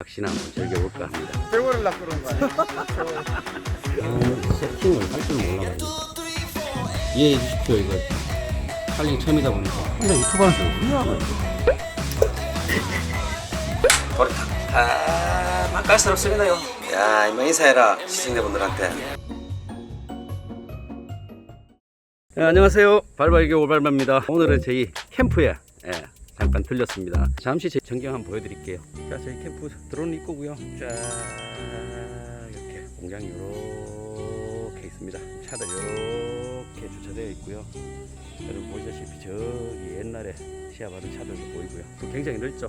낚시나 한번 즐겨볼까 합니다. 세월을 낚 그런 거 아니에요? 아, 세팅을 할 줄 몰라. 이해해 주십시오, 이거. 할리 처음이다 보니까. 근데 유튜브에서 훌륭하거든요. 버렸다. 아, 맛깔스럽습니다요. 야, 이만 인사해라, 시청자분들한테. 네, 안녕하세요. 발발교 오발바입니다. 오늘은 저희 캠프에 예, 잠깐 들렸습니다. 잠시 제 전경 한번 보여드릴게요. 자, 저희 캠프 드론 입구고요. 쫙 이렇게 공장이 이렇게 있습니다. 차들 이렇게 주차되어 있고요. 여러분 보시다시피 저기 옛날에 시야받은 차들도 보이고요. 또 굉장히 넓죠.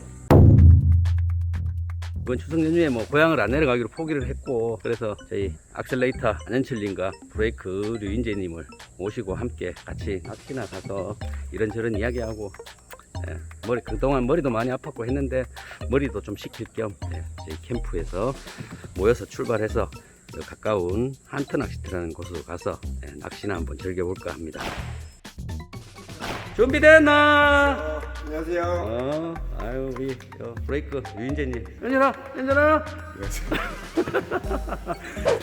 이번 추석 연휴에 뭐 고향을 안 내려가기로 포기를 했고 그래서 저희 악셀레이터 안현철님과 브레이크 류인재님을 모시고 함께 같이 낚시나 가서 이런저런 이야기하고 예, 머리 그동안 머리도 많이 아팠고 했는데 머리도 좀 식힐 겸 예, 저희 캠프에서 모여서 출발해서 그 가까운 한트 낚시터라는 곳으로 가서 예, 낚시나 한번 즐겨볼까 합니다. 준비됐나? 안녕하세요. 어, 아유 우리 저 브레이크 유인재님, 연준아, 연준아.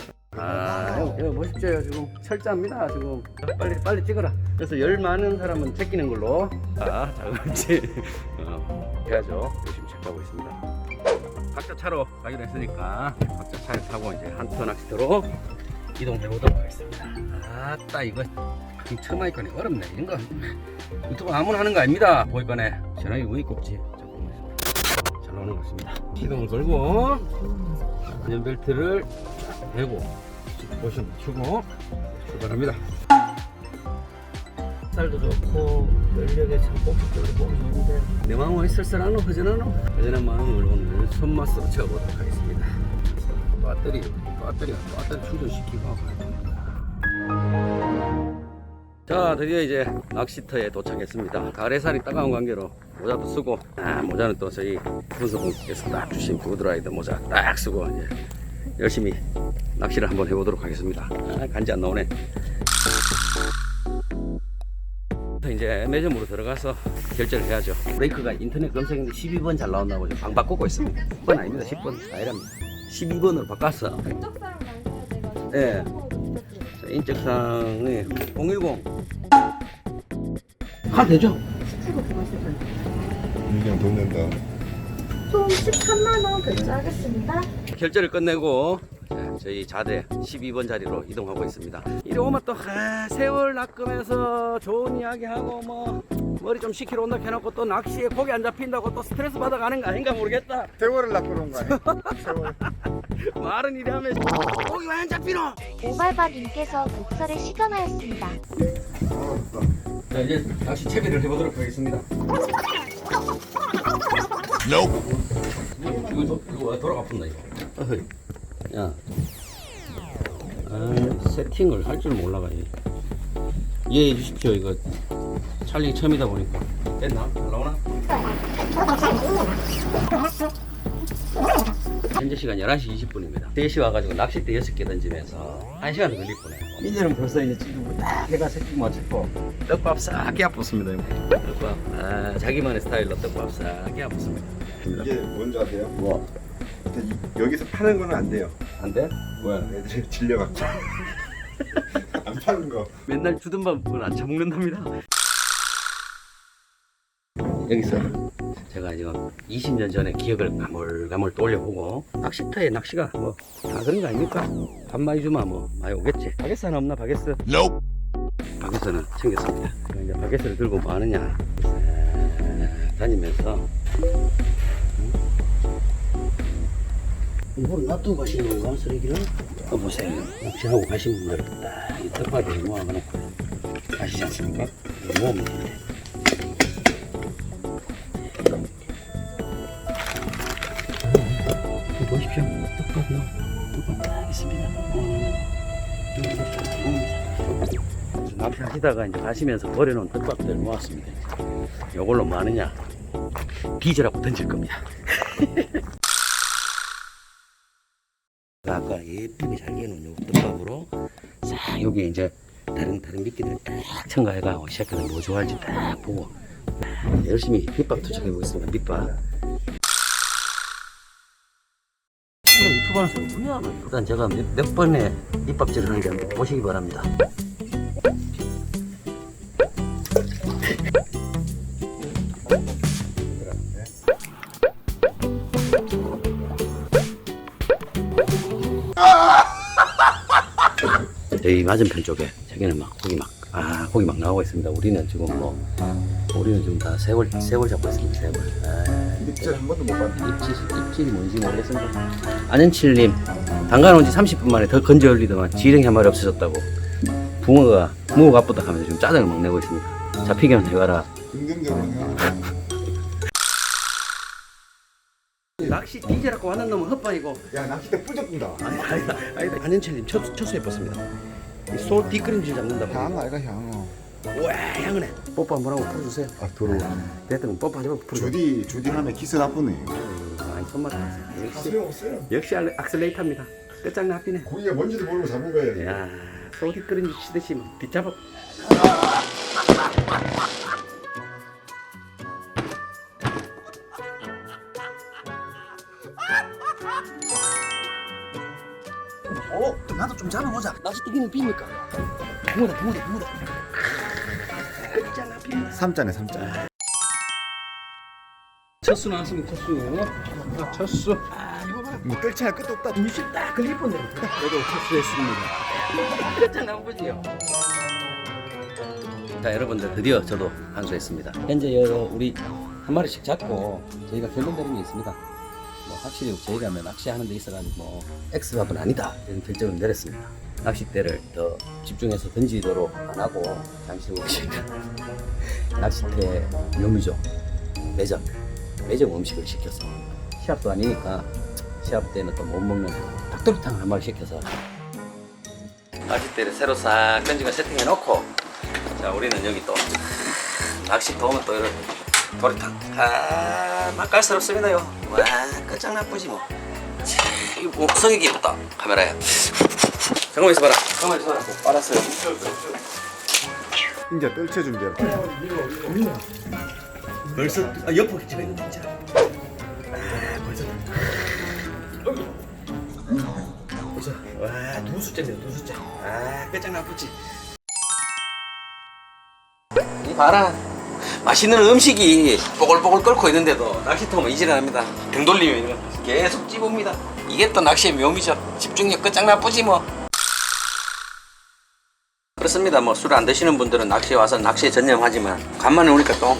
아, 이거, 이거 보십시오 지금 철저합니다 지금 빨리 빨리 찍어라. 그래서 열 많은 사람은 제끼는 걸로. 아, 자 그렇지. 어, 해야죠. 열심히 체크하고 있습니다. 각자 차로 가기로 했으니까 각자 차를 타고 이제 한터 낚시터로 이동해 보도록 하겠습니다. 아따 이거 좀 처음 하니까 어렵네 이런 거 유튜브 아무나 하는 거 아닙니다 보이거네 전화기 꼭지 잠깐만 잘 나오는 것 같습니다 시동을 걸고 안전벨트를 쫙 대고 보시면 주고 출발합니다. 살도 좋고 연력에 참 보기 좋은데. 내 마음은 쓸쓸하노 허전하노? 허전한 마음을 오늘 손맛으로 채워보도록 하겠습니다. 배터리 배터리가 배터리 충전시키고. 자 드디어 이제 낚시터에 도착했습니다. 가래살이 따가운 관계로 모자도 쓰고 아 모자는 또 저희 분수분께서 딱 주신 구드라이더 모자 딱 쓰고 이제 열심히 낚시를 한번 해보도록 하겠습니다. 아 간지 안 나오네. 이제 매점으로 들어가서 결제를 해야죠. 브레이크가 인터넷 검색인데 12번 잘 나온다고 지금 방 바꾸고 있습니다. 10번 아닙니다. 10번 아니랍니다. 12번으로 바꿨어. 예. 자, 인적사항이 010아 되죠? 유경 돈 낸다. 총 13만 원 결제하겠습니다. 결제를 끝내고 자, 저희 자대 12번 자리로 이동하고 있습니다. 이리 오면 또 아, 세월 낚으면서 좋은 이야기하고 뭐 머리 좀 식히러 온다 해놓고 또 낚시에 고기 안 잡힌다고 또 스트레스 받아가는 거 아닌가 모르겠다. 세월을 낚 그런 거 아니에요? 세월. 말은 이래 하면 고기 왜 안 잡히노? 오발바님께서 목살을 시전하였습니다. 자 이제 낚시 채비를 해보도록 하겠습니다. 이거 도, 이거 왜 돌아가 푼다 이거. 어허이. 야, 아, 세팅을 할 줄 몰라가 이. 이해해 주십시오 이거 촬영이 처음이다 보니까 됐나? 잘 나오나? 현재 시간 11시 20분입니다. 3시 와가지고 낚싯대 6개 던지면서 1시간 걸릴 뻔해요. 이제는 벌써 이제 지금 딱 해가 세팅 맞췄고 떡밥 싹 깨압붙습니다. 떡밥 아, 자기만의 스타일로 떡밥 싹 깨압붙습니다. 이게 뭔지 아세요? 뭐? 근데 이- 여기서 파는 거는 안 돼요. 안 돼? 뭐야? 애들이 질려갖고. 안 파는 거. 맨날 주던 밥은 안 처먹는답니다. 여기서 제가 지금 20년 전에 기억을 가물가물 떠올려보고 낚시터에 낚시가 뭐 다 그런 거 아닙니까? 밥 많이 주면 뭐 많이 오겠지. 바게스 하나 없나 바게스? 바게스는 챙겼습니다. 그럼 이제 바게스를 들고 뭐 하느냐? 에, 다니면서 이걸 놔두고 가시는 건가 쓰레기를? 어, 보세요. 낚시하고 가신 분들 딱이 떡밥을 모아놓고 가시지 않습니까? 모으면 됩니다. 보십시오. 떡밥이요. 떡밥 딱 있습니다. 음. 낚시하시다가 이제 가시면서 버려놓은 떡밥들 모았습니다. 요걸로 뭐 하느냐? 비저라고 던질 겁니다. 아까 예쁘게 잘 개놓은 요 떡밥으로 싹 여기 이제 다른 다른 미끼들 딱 첨가해가 시작하는 뭐 좋아할지 딱 보고 열심히 밑밥 투척해 보겠습니다. 밑밥 유튜브 하는 사람 뭐냐? 일단 제가 몇, 몇 번의 밑밥질을 하는지 한번 보시기 바랍니다. 저희 맞은편 쪽에 저기는 막 고기 막, 아, 고기 막 나오고 있습니다. 우리는 지금 뭐, 우리는 지금 다 세월, 세월 잡고 있습니다. 세월. 아, 입질 한 번도 못 봤네. 입질, 입질이 뭔지 모르겠습니다. 안현칠님, 담가 놓은 지 30분 만에 더 건져 올리더만 지렁이 한 마리 없어졌다고. 붕어가 무가 아프다 하면서 지금 짜장을 막 내고 있습니다. 잡히기만 해봐라. 긍정적으로 생각. 낚시 뒤지라고 하는 놈은 헛바이고. 야 낚싯대 뿌졌다. 아니, 아니다, 아니다. 안현칠님 첫, 첫 수해 봤습니다. 소 뒷그림질 잡는다고. 향 아이가 향. 와, 향은해. 뽀뽀 한번 하고 풀어주세요. 아 더러워. 대뜸 뽀뽀 하지 말고 풀어줘. 주디 주디 하면 기스 나쁘네. 많이 손맛. 역시, 없어요. 역시 알레- 악셀레이터입니다. 끝장나비네. 고기가 뭔지도 모르고 잡은 거예요. 야, 소디 끓인 치듯이 막 뒤잡아. 좀 잡아보자. 낚시 뛰기는 빕니까? 붕어다, 붕어다, 붕어다. 삼자네 삼자. 첫수 나왔습니다, 첫수. 첫수. 아, 이거 봐라. 뭐 끌채할 끝도 없다. 뉴스 딱 걸릴 뻔데. 저도 첫수했습니다. 끝장난 거지요. 자 여러분들 드디어 저도 한수했습니다. 현재 여러 우리 한 마리씩 잡고 저희가 결론 내린 게 있습니다. 뭐 확실히 저희가 뭐 낚시하는 데 있어가지고 뭐 X밥은 아니다. 이런 결정을 내렸습니다. 낚싯대를 더 집중해서 던지도록 안 하고 잠시 후 낚싯대 묘미죠. 매점. 매점 음식을 시켜서. 시합도 아니니까 시합 때는 또 못 먹는 닭도리탕을 한 마리 시켜서 낚싯대를 새로 싹 던지고 세팅해 놓고 자 우리는 여기 또 낚시 도우면 또 이런 도리탕. 아 맛깔스럽습니다요. 와 끝장나쁘지 뭐. 참, 이거 뭐 성이 예쁘다 카메라에. 잠깐만 있어봐라. 잠깐만 있어봐라. 빨았어요. 이제 떨채 준비해. 벌써 아 옆으로 집에 있는 진짜 아. 벌써. 벌써. 와두 숫자네요 두 숫자. 아 끝장나쁘지. 이 봐라 맛있는 음식이 뽀글뽀글 끓고 있는데도 낚시 터면 이질합니다. 등 돌리면 계속 찝읍니다. 이게 또 낚시의 묘미죠. 집중력 끝장나쁘지 뭐. 그렇습니다. 뭐 술 안 드시는 분들은 낚시에 와서 낚시에 전념하지만 간만에 오니까 또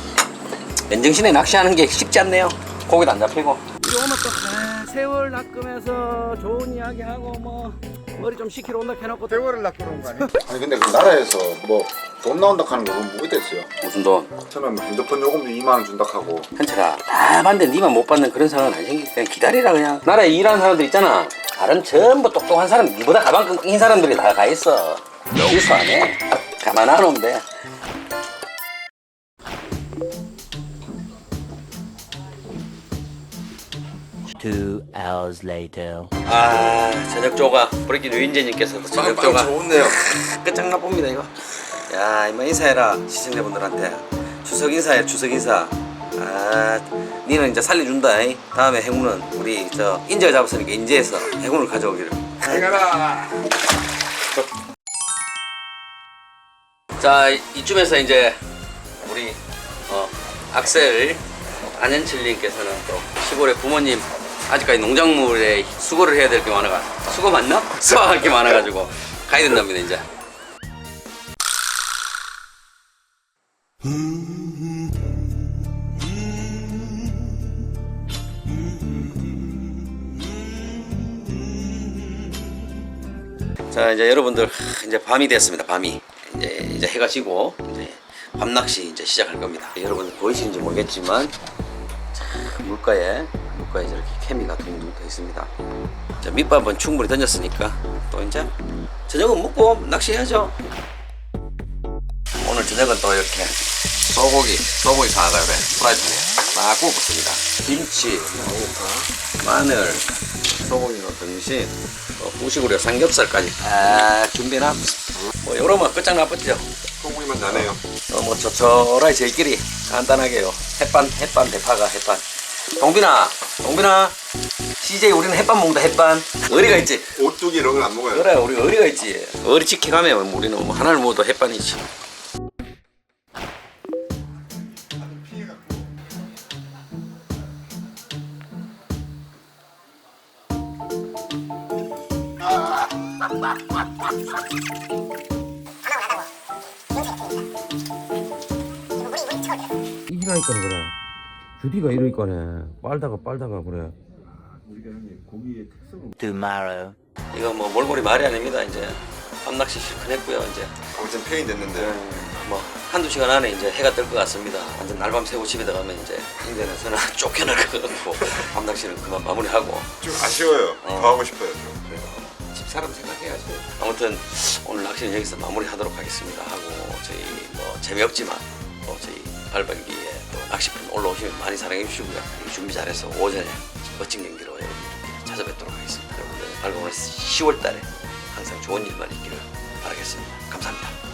맨정신에 낚시하는 게 쉽지 않네요. 고기도 안 잡히고. 이러면 또 아, 세월 낚으면서 좋은 이야기 하고 뭐 머리 좀 식히러 온다 해놓고 세월을 낚으러 온 거 아니야? 아니 근데 그 나라에서 뭐 돈 나온다 하는 거 그건 뭐가 됐어요? 무슨 돈? 처음에 뭐 핸드폰 요금도 2만 원 준다 하고. 현철아. 다 봤는데 니만 못 받는 그런 상황은 안 생기니까 그냥 기다리라 그냥. 나라에 일하는 사람들 있잖아. 다른 전부 똑똑한 사람 니보다 가방 끈끈인 사람들이 다 가 있어. 실수 안해 가만 안 오면 돼. Two hours later. 아 저녁 조가 브레이크 유인재님께서 저녁 조가 좋네요. 끝장나 봅니다 이거 야 이만 인사해라 시청자분들한테 추석 인사해 추석 인사 아 니는 이제 살려준다 이. 다음에 행운은 우리 저 인재가 잡았으니까 인재에서 행운을 가져오기를 가라. 자 이쯤에서 이제 우리 어, 악셀 안현칠님께서는 또 시골의 부모님 아직까지 농작물에 수고를 해야 될 게 많아가 수고 맞나? 수확할 게 많아가지고 가야 된답니다 이제 자 이제 여러분들 하, 이제 밤이 됐습니다 밤이. 이제 이제 해가 지고 이제 밤낚시 이제 시작할 겁니다. 여러분들 보이시는지 모르겠지만 자, 물가에 물가에 저렇게 케미가 둥둥 떠 있습니다. 자 밑밥은 충분히 던졌으니까 또 이제 저녁은 먹고 낚시해야죠. 오늘 저녁은 또 이렇게 소고기 소고기 사가요 프라이팬에 막 구워봤습니다 김치 마늘 소고기로 등심 또 후식으로 삼겹살까지 다 준비해놨고 뭐 이러면 끝장 나쁘죠 소고기만 나네요 어, 뭐 저철하게 저희끼리 간단하게요 햇반 햇반 대파가 햇반 동빈아, 동빈아. CJ 우리는 햇반 먹는다 햇반. 어리가 있지. 오뚜기 이런 건 안 먹어요. 그래 우리 어리가 있지. 어리 지켜가면 우리는 뭐 하나를 먹어도 햇반이지. 이기라니까 그래. 주디가 이러니까네. 빨다가 빨다가 그래. Tomorrow. 이거 뭐 몰골이 말이 아닙니다 이제. 밤낚시 실컷 했고요 이제. 아무튼 페인 됐는데 뭐 한두 시간 안에 이제 해가 뜰 것 같습니다. 완전 날밤 새고 집에 들어가면 이제 힘들어서는 쫓겨날 것 같고 밤낚시는 그만 마무리하고 좀 아쉬워요. 어. 더 하고 싶어요. 좀. 그래서 집사람 생각해야지. 아무튼 오늘 낚시는 여기서 마무리하도록 하겠습니다. 하고 저희 뭐 재미없지만 또 저희 발발기에 또 낚시편 올라오시면 많이 사랑해 주시고요. 준비 잘해서 오전에 멋진 경기로 여러분 찾아뵙도록 하겠습니다. 여러분들 오늘 10월 달에 항상 좋은 일만 있기를 바라겠습니다. 감사합니다.